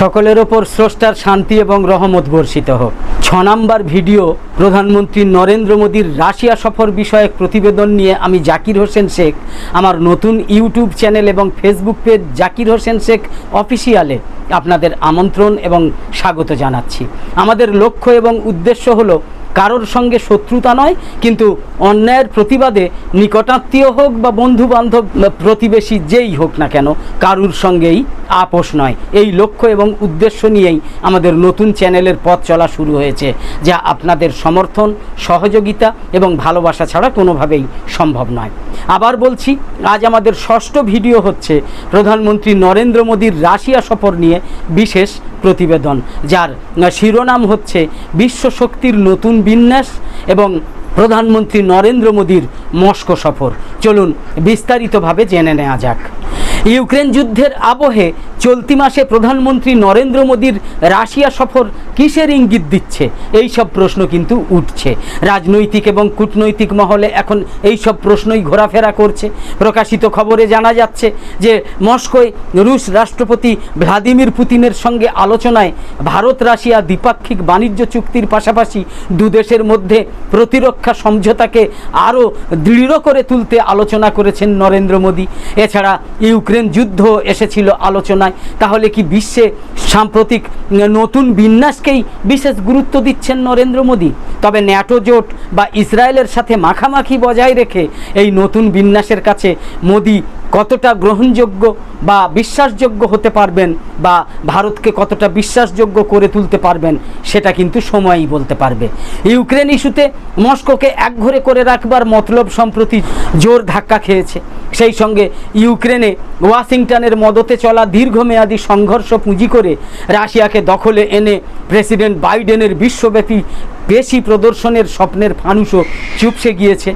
সকলের ওপর স্রষ্টার শান্তি এবং রহমত বর্ষিত হোক। ছ নম্বর ভিডিও, প্রধানমন্ত্রী নরেন্দ্র মোদীর রাশিয়া সফর বিষয়ক প্রতিবেদন নিয়ে আমি জাকির হোসেন শেখ, আমার নতুন ইউটিউব চ্যানেল এবং ফেসবুক পেজ জাকির হোসেন শেখ অফিসিয়ালে আপনাদের আমন্ত্রণ এবং স্বাগত জানাচ্ছি। আমাদের লক্ষ্য এবং উদ্দেশ্য হলো কারোর সঙ্গে শত্রুতা নয়, কিন্তু অন্যায়ের প্রতিবাদে নিকটাত্মীয় হোক বা বন্ধু বান্ধব প্রতিবেশী যেই হোক না কেন, কারুর সঙ্গেই আপোষ নয়। এই লক্ষ্য এবং উদ্দেশ্য নিয়েই আমাদের নতুন চ্যানেলের পথ চলা শুরু হয়েছে, যা আপনাদের সমর্থন, সহযোগিতা এবং ভালোবাসা ছাড়া কোনোভাবেই সম্ভব নয়। আবার বলছি, আজ আমাদের ষষ্ঠ ভিডিও হচ্ছে প্রধানমন্ত্রী নরেন্দ্র মোদীর রাশিয়া সফর নিয়ে বিশেষ প্রতিবেদন, যার শিরোনাম হচ্ছে বিশ্ব শক্তির নতুন বিন্যাস এবং প্রধানমন্ত্রী নরেন্দ্র মোদীর মস্কো সফর। চলুন বিস্তারিতভাবে জেনে নেওয়া যাক। ইউক্রেন যুদ্ধের আবহে চলতি মাসে প্রধানমন্ত্রী নরেন্দ্র মোদীর রাশিয়া সফর কিসের ইঙ্গিত দিচ্ছে? এই সব প্রশ্ন কিন্তু উঠছে। রাজনৈতিক এবং কূটনৈতিক মহলে এখন এই সব প্রশ্নই ঘোরাফেরা করছে। প্রকাশিত খবরে জানা যাচ্ছে যে মস্কোয় রুশ রাষ্ট্রপতি ভ্লাদিমির পুতিনের সঙ্গে আলোচনায় ভারত রাশিয়া দ্বিপাক্ষিক বাণিজ্য চুক্তির পাশাপাশি দুদেশের মধ্যে প্রতিরক্ষা সমঝোতাকে আরও দৃঢ় করে তুলতে আলোচনা করেছেন নরেন্দ্র মোদী। এছাড়া ইউক্রেন যুদ্ধ এসেছিল আলোচনায়, তাহলে কি বিশ্বে সাম্প্রতিক নতুন বিন্যাসকেই বিশেষ গুরুত্ব দিচ্ছেন নরেন্দ্র মোদী? তবে ন্যাটো জোট বা ইসরায়েলের সাথে মাখামাখি বজায় রেখে এই নতুন বিন্যাসের কাছে মোদী কতটা গ্রহণযোগ্য বা বিশ্বাসযোগ্য হতে পারবেন বা ভারতকে কতটা বিশ্বাসযোগ্য করে তুলতে পারবেন, সেটা কিন্তু সময়ই বলতে পারবে। ইউক্রেন ইস্যুতে মস্কোকে একঘরে করে রাখবার মতলব সম্প্রতি জোর ধাক্কা খেয়েছে। সেই সঙ্গে ইউক্রেনে ওয়াশিংটনের মদতে চলা দীর্ঘমেয়াদী সংঘর্ষ পুঁজি করে রাশিয়াকে দখলে এনে প্রেসিডেন্ট বাইডেনের বিশ্বব্যাপী বেশি প্রদর্শনের স্বপ্নের ফানুসও চুপসে গিয়েছে।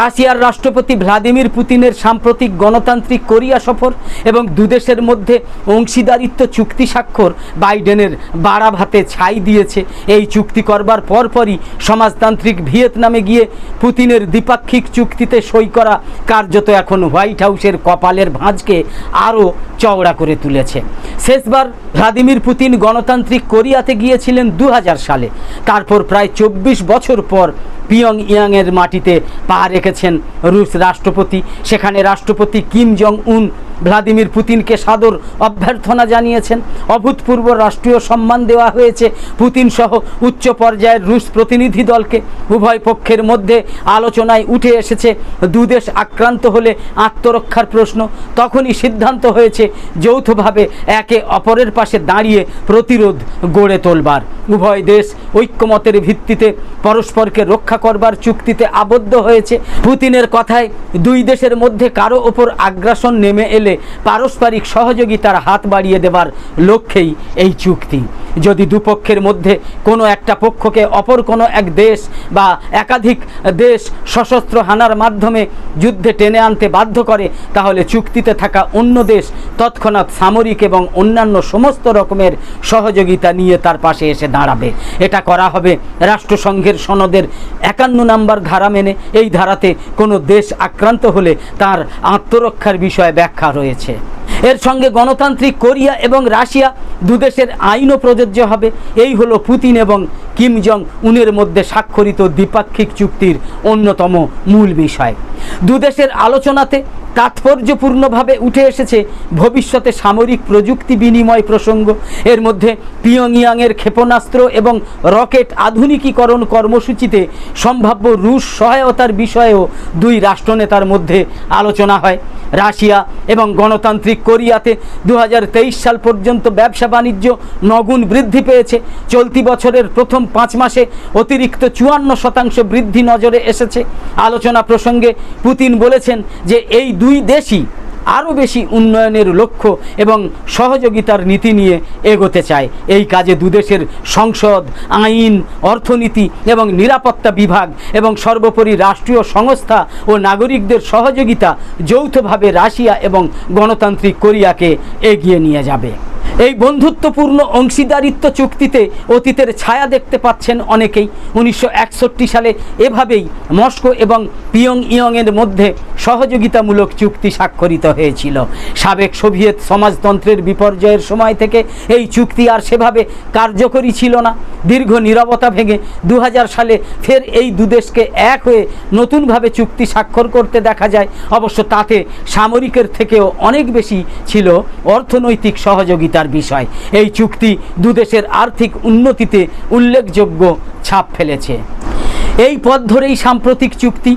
রাশিয়ার রাষ্ট্রপতি ভ্লাদিমির পুতিনের সাম্প্রতিক গণতান্ত্রিক কোরিয়া সফর এবং দুদেশের মধ্যে অংশীদারিত্ব চুক্তি স্বাক্ষর বাইডেনের বাড়া ভাতে ছাই দিয়েছে। এই চুক্তি করবার পরপরই সমাজতান্ত্রিক ভিয়েতনামে গিয়ে পুতিনের দ্বিপাক্ষিক চুক্তিতে সই করা কার্যত এখন হোয়াইট হাউসের কপালের ভাঁজকে আরও চওড়া করে তুলেছে। শেষবার ভ্লাদিমির পুতিন গণতান্ত্রিক কোরিয়াতে গিয়েছিলেন দু হাজার সালে। তারপর প্রায় চব্বিশ বছর পর পিয়ং ইয়াংয়ের মাটিতে পা রেখেছেন রুশ রাষ্ট্রপতি। সেখানে রাষ্ট্রপতি কিম জং উন ভ্লাদিমির পুতিনকে সাদর অভ্যর্থনা জানিয়েছেন। অভূতপূর্ব রাষ্ট্রীয় সম্মান দেওয়া হয়েছে পুতিন সহ উচ্চ পর্যায়ের রুশ প্রতিনিধি দলকে। উভয় পক্ষের মধ্যে আলোচনায় উঠে এসেছে, দুদেশ আক্রান্ত হলে আত্মরক্ষার প্রশ্ন। তখনই সিদ্ধান্ত হয়েছে যৌথভাবে একে অপরের পাশে দাঁড়িয়ে প্রতিরোধ গড়ে তোলবার। উভয় দেশ ঐক্যমতের ভিত্তিতে পরস্পরকে রক্ষা করবার চুক্তিতে আবদ্ধ হয়েছে। পুতিনের কথায় দুই দেশের মধ্যে কারও ওপর আগ্রাসন নেমে এলে পারস্পরিক সহযোগিতার হাত বাড়িয়ে দেবার লক্ষ্যেই এই চুক্তি। যদি দুপক্ষের মধ্যে কোনো একটা পক্ষকে অপর কোনো এক দেশ বা একাধিক দেশ সশস্ত্র হানার মাধ্যমে যুদ্ধে টেনে আনতে বাধ্য করে, তাহলে চুক্তিতে থাকা অন্য দেশ তৎক্ষণাৎ সামরিক এবং অন্যান্য সমস্ত রকমের সহযোগিতা নিয়ে তার পাশে এসে দাঁড়াবে। এটা করা হবে রাষ্ট্রসংঘের সনদের একান্ন নম্বর ধারা মেনে। এই ধারাতে কোনো দেশ আক্রান্ত হলে তার আত্মরক্ষার বিষয়ে ব্যাখ্যা রয়েছে। এর সঙ্গে গণতান্ত্রিক কোরিয়া এবং রাশিয়া দুদেশের আইনও প্রযোজ্য হবে। এই হলো পুতিন এবং কিম জং উনের মধ্যে স্বাক্ষরিত দ্বিপাক্ষিক চুক্তির অন্যতম মূল বিষয়। দুদেশের আলোচনাতে তাৎপর্যপূর্ণভাবে উঠে এসেছে ভবিষ্যতে সামরিক প্রযুক্তি বিনিময় প্রসঙ্গ। এর মধ্যে পিয়ংইয়াংয়ের ক্ষেপণাস্ত্র এবং রকেট আধুনিকীকরণ কর্মসূচিতে সম্ভাব্য রুশ সহায়তার বিষয়েও দুই রাষ্ট্রনেতার মধ্যে আলোচনা হয়। রাশিয়া এবং গণতান্ত্রিক কোরিয়াতে দু হাজার তেইশ সাল পর্যন্ত ব্যবসা বাণিজ্য নগুণ বৃদ্ধি পেয়েছে। চলতি বছরের প্রথম পাঁচ মাসে অতিরিক্ত চুয়ান্ন শতাংশ বৃদ্ধি নজরে এসেছে। আলোচনা প্রসঙ্গে পুতিন বলেছেন যে এই দুই দেশই আরও বেশি উন্নয়নের লক্ষ্য এবং সহযোগিতার নীতি নিয়ে এগোতে চায়। এই কাজে দুদেশের সংসদ, আইন, অর্থনীতি এবং নিরাপত্তা বিভাগ এবং সর্বোপরি রাষ্ট্রীয় সংস্থা ও নাগরিকদের সহযোগিতা যৌথভাবে রাশিয়া এবং গণতান্ত্রিক কোরিয়াকে এগিয়ে নিয়ে যাবে। এই বন্ধুত্বপূর্ণ অংশীদারিত্ব চুক্তিতে অতীতের ছায়া দেখতে পাচ্ছেন অনেকেই। উনিশশো একষট্টি সালে এভাবেই মস্কো এবং পিয়ং ইয়ংয়ের মধ্যে সহযোগিতামূলক চুক্তি স্বাক্ষরিত হয়েছিল। সাবেক সোভিয়েত সমাজতন্ত্রের বিপর্যয়ের সময় থেকে এই চুক্তি আর সেভাবে কার্যকরী ছিল না। দীর্ঘ নীরবতা ভেঙে দু হাজার সালে ফের এই দুদেশকে এক হয়ে নতুনভাবে চুক্তি স্বাক্ষর করতে দেখা যায়। অবশ্য তাতে সামরিকের থেকেও অনেক বেশি ছিল অর্থনৈতিক সহযোগিতার বিষয়। এই চুক্তি দুদেশের আর্থিক উন্নতিতে উল্লেখযোগ্য ছাপ ফেলেছে। এই পথ ধরেই সাম্প্রতিক চুক্তি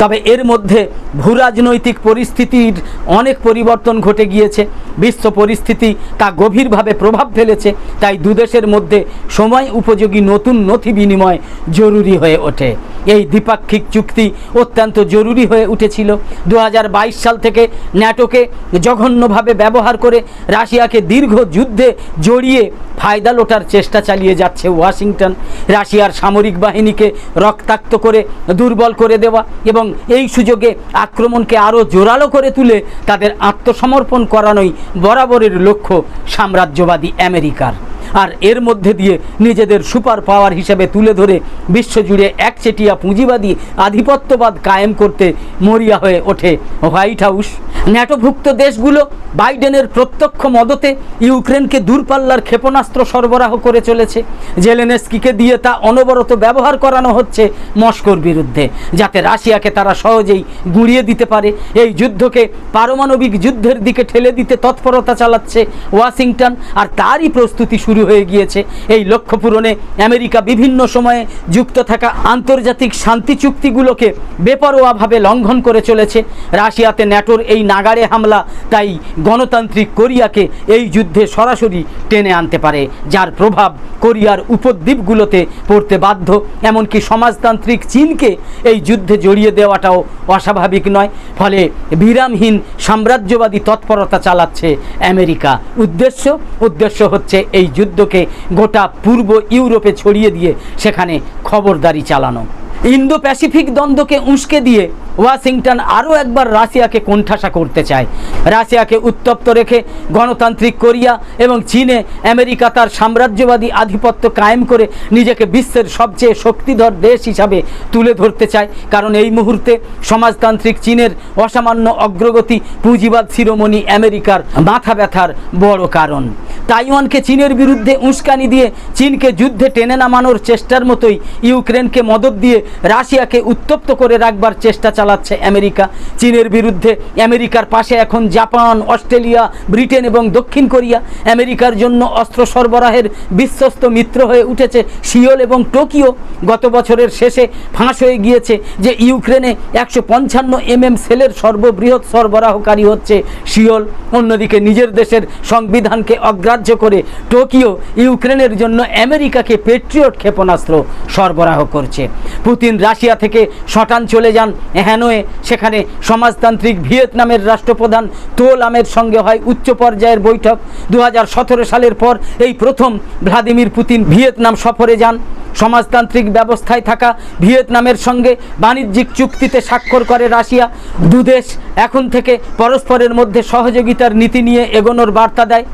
তবে এর মধ্যে ভূরাজনৈতিক পরিস্থিতির অনেক পরিবর্তন ঘটে গিয়েছে। বিশ্ব পরিস্থিতি তা গভীরভাবে প্রভাব ফেলেছে, তাই দুদেশের মধ্যে সময় উপযোগী নতুন নথি বিনিময় জরুরি হয়ে ওঠে। এই দ্বিপাক্ষিক চুক্তি অত্যন্ত জরুরি হয়ে উঠেছিল। দু হাজার বাইশ সাল থেকে ন্যাটোকে জঘন্যভাবে ব্যবহার করে রাশিয়াকে দীর্ঘ যুদ্ধে জড়িয়ে ফায়দা লোটার চেষ্টা চালিয়ে যাচ্ছে ওয়াশিংটন। রাশিয়ার সামরিক বাহিনীকে রক্তাক্ত করে দুর্বল করে দেওয়া এবং এই সুযোগে আক্রমণকে আরও জোরালো করে তুলে তাদের আত্মসমর্পণ করানোই বরাবরের লক্ষ্য সাম্রাজ্যবাদী আমেরিকার। আর এর মধ্যে দিয়ে নিজেদের সুপার পাওয়ার হিসেবে তুলে ধরে বিশ্বজুড়ে একচেটিয়া পুঁজিবাদী আধিপত্যবাদ কায়েম করতে মরিয়া হয়ে ওঠে হোয়াইট হাউস। ন্যাটোভুক্ত দেশগুলো বাইডেনের প্রত্যক্ষ মদতে ইউক্রেনকে দূরপাল্লার ক্ষেপণাস্ত্র সরবরাহ করে চলেছে। জেলেনেস্কিকে দিয়ে তা অনবরত ব্যবহার করানো হচ্ছে মস্কোর বিরুদ্ধে, যাতে রাশিয়াকে তারা সহজেই গুঁড়িয়ে দিতে পারে। এই যুদ্ধকে পারমাণবিক যুদ্ধের দিকে ঠেলে দিতে তৎপরতা চালাচ্ছে ওয়াশিংটন, আর তারই প্রস্তুতি শুরু হয়ে গিয়েছে। এই লক্ষ্য পূরণে আমেরিকা বিভিন্ন সময়ে যুক্ত থাকা আন্তর্জাতিক শান্তি চুক্তিগুলোকে বেপরোয়াভাবে লঙ্ঘন করে চলেছে। রাশিয়াতে ন্যাটোর এই নাগাড়ে হামলা, তাই গণতান্ত্রিক কোরিয়াকে এই যুদ্ধে সরাসরি টেনে আনতে পারে, যার প্রভাব কোরিয়ার উপদ্বীপগুলোতে পড়তে বাধ্য। এমনকি সমাজতান্ত্রিক চীনকে এই যুদ্ধে জড়িয়ে দেওয়াটাও অস্বাভাবিক নয়, ফলে বিরামহীন সাম্রাজ্যবাদী তৎপরতা চালাচ্ছে আমেরিকা। উদ্দেশ্য উদ্দেশ্য হচ্ছে এই যুদ্ধকে গোটা পূর্ব ইউরোপে ছড়িয়ে দিয়ে সেখানে খবরদারি চালানো। ইন্দো প্যাসিফিক দ্বন্দ্বকে উস্কে দিয়ে ওয়াশিংটন আরও একবার রাশিয়াকে কোণঠাসা করতে চায়। রাশিয়াকে উত্তপ্ত রেখে গণতান্ত্রিক কোরিয়া এবং চীনে আমেরিকা তার সাম্রাজ্যবাদী আধিপত্য কায়েম করে নিজেকে বিশ্বের সবচেয়ে শক্তিধর দেশ হিসাবে তুলে ধরতে চায়। কারণ এই মুহূর্তে সমাজতান্ত্রিক চীনের অসামান্য অগ্রগতি পুঁজিবাদ, শিরোমণি আমেরিকার মাথা ব্যথার বড় কারণ। তাইওয়ানকে চীনের বিরুদ্ধে উস্কানি দিয়ে চীনকে যুদ্ধে টেনে নামানোর চেষ্টার মতোই ইউক্রেনকে মদত দিয়ে রাশিয়াকে উত্তপ্ত করে রাখবার চেষ্টা চালাচ্ছে আমেরিকা। চীনের বিরুদ্ধে আমেরিকার পাশে এখন জাপান, অস্ট্রেলিয়া, ব্রিটেন এবং দক্ষিণ কোরিয়া। আমেরিকার জন্য অস্ত্র সরবরাহের বিশ্বস্ত মিত্র হয়ে উঠেছে সিওল এবং টোকিও। গত বছরের শেষে ফাঁস হয়ে গিয়েছে যে ইউক্রেনে একশো পঞ্চান্ন এমএম সেলের সর্ববৃহৎ সরবরাহকারী হচ্ছে সিওল। অন্যদিকে নিজের দেশের সংবিধানকে অগ্রাহ্য করে টোকিও, ইউক্রেনের জন্য আমেরিকাকে পেট্রিয়ট ক্ষেপণাস্ত্র সরবরাহ করছে। পুতিন রাশিয়া থেকে শটান চলে যান হ্যানোয়ে। সেখানে সমাজতান্ত্রিক ভিয়েতনামের রাষ্ট্রপ্রধান তোল আমের সঙ্গে হয় উচ্চ পর্যায়ের বৈঠক। দু হাজার সতেরো সালের পর এই প্রথম ভ্লাদিমির পুতিন ভিয়েতনাম সফরে যান। সমাজতান্ত্রিক ব্যবস্থায় থাকা ভিয়েতনামের সঙ্গে বাণিজ্যিক চুক্তিতে স্বাক্ষর করে রাশিয়া। দুদেশ এখন থেকে পরস্পরের মধ্যে সহযোগিতার নীতি নিয়ে এগোনোর বার্তা দেয়।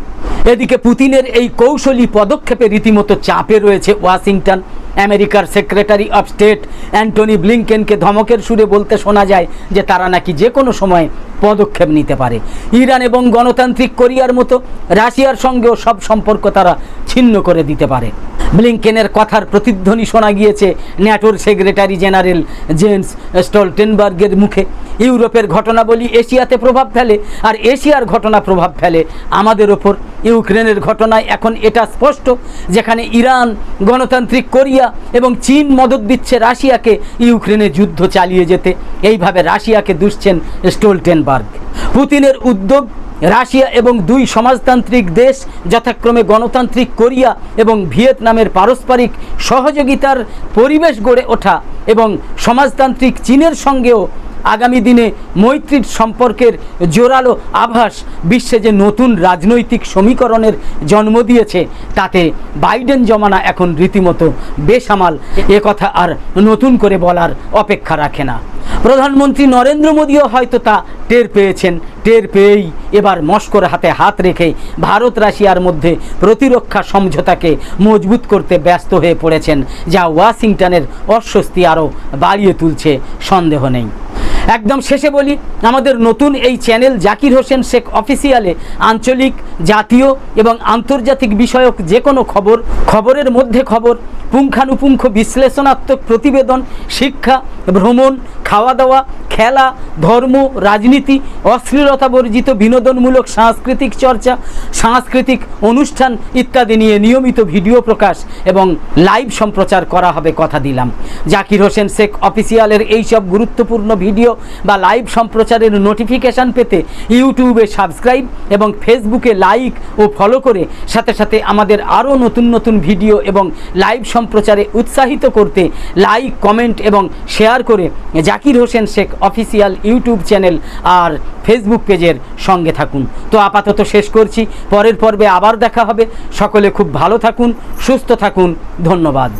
এদিকে পুতিনের এই কৌশলী পদক্ষেপে রীতিমতো চাপে রয়েছে ওয়াশিংটন। আমেরিকার সেক্রেটারি অফ স্টেট অ্যান্টনি ব্লিংকেনকে ধমকের সুরে বলতে শোনা যায় যে তারা নাকি যে কোনো সময় পদক্ষেপ নিতে পারে। ইরান এবং গণতান্ত্রিক কোরিয়ার মতো রাশিয়ার সঙ্গেও সব সম্পর্ক তারা ছিন্ন করে দিতে পারে। ব্লিংকেনের কথার প্রতিধ্বনি শোনা গিয়েছে ন্যাটোর সেক্রেটারি জেনারেল জেমস স্টলটেনবার্গের মুখে। ইউরোপের ঘটনাবলী এশিয়াতে প্রভাব ফেলে। আর এশিয়ার ঘটনা প্রভাব ফেলে। আমাদের ওপর ইউক্রেনের ঘটনায় এখন এটা স্পষ্ট, যেখানে ইরান, গণতান্ত্রিক কোরিয়া এবং চীন মদত দিচ্ছে রাশিয়াকে ইউক্রেনে যুদ্ধ চালিয়ে যেতে। এইভাবে রাশিয়াকে দুষছেন স্টোলটেনবার্গ। পুতিনের উদ্যোগ, রাশিয়া এবং দুই সমাজতান্ত্রিক দেশ, যথাক্রমে গণতান্ত্রিক কোরিয়া এবং ভিয়েতনামের পারস্পরিক সহযোগিতার পরিবেশ গড়ে ওঠা এবং সমাজতান্ত্রিক চীনের সঙ্গেও আগামী দিনে মৈত্রীর সম্পর্কের জোরালো আভাস বিশ্বে যে নতুন রাজনৈতিক সমীকরণের জন্ম দিয়েছে, তাতে বাইডেন জমানা এখন রীতিমতো বেসামাল। এ কথা আর নতুন করে বলার অপেক্ষা রাখে না। প্রধানমন্ত্রী নরেন্দ্র মোদীও হয়তো তা টের পেয়েছেন। টের পেয়েই এবার মস্কোর হাতে হাত রেখে ভারত রাশিয়ার মধ্যে প্রতিরক্ষা সমঝোতাকে মজবুত করতে ব্যস্ত হয়ে পড়েছেন, যা ওয়াশিংটনের অস্বস্তি আরও বাড়িয়ে তুলছে, সন্দেহ নেই। একদম শেষে বলি, আমাদের নতুন এই চ্যানেল জাকির হোসেন শেখ অফিসিয়ালে আঞ্চলিক, জাতীয় এবং আন্তর্জাতিক বিষয়ক যে কোনো খবর, খবরের মধ্যে খবর, পুঙ্খানুপুঙ্খ বিশ্লেষণাত্মক প্রতিবেদন, শিক্ষা, ভ্রমণ খাওয়া দাওয়া খেলা, ধর্ম, রাজনীতি, অশ্লীলতা বর্জিত বিনোদনমূলক সাংস্কৃতিক চর্চা সাংস্কৃতিক অনুষ্ঠান ইত্যাদি নিয়ে নিয়মিত ভিডিও প্রকাশ এবং লাইভ সম্প্রচার করা হবে কথা দিলাম। জাকির হোসেন শেখ অফিসিয়ালের এইসব গুরুত্বপূর্ণ ভিডিও বা লাইভ সম্প্রচারের নোটিফিকেশান পেতে ইউটিউবে সাবস্ক্রাইব এবং ফেসবুকে লাইক ও ফলো করে সাথে সাথে আমাদের আরও নতুন নতুন ভিডিও এবং লাইভ সম্প্রচারে উৎসাহিত করতে লাইক, কমেন্ট এবং শেয়ার করে Zakir Hossain Sheikh official YouTube channel আর ফেসবুক পেজের সঙ্গে থাকুন। তো আপাতত শেষ করছি। পরের পর্বে আবার দেখা হবে। সকলে খুব ভালো থাকুন সুস্থ থাকুন। ধন্যবাদ।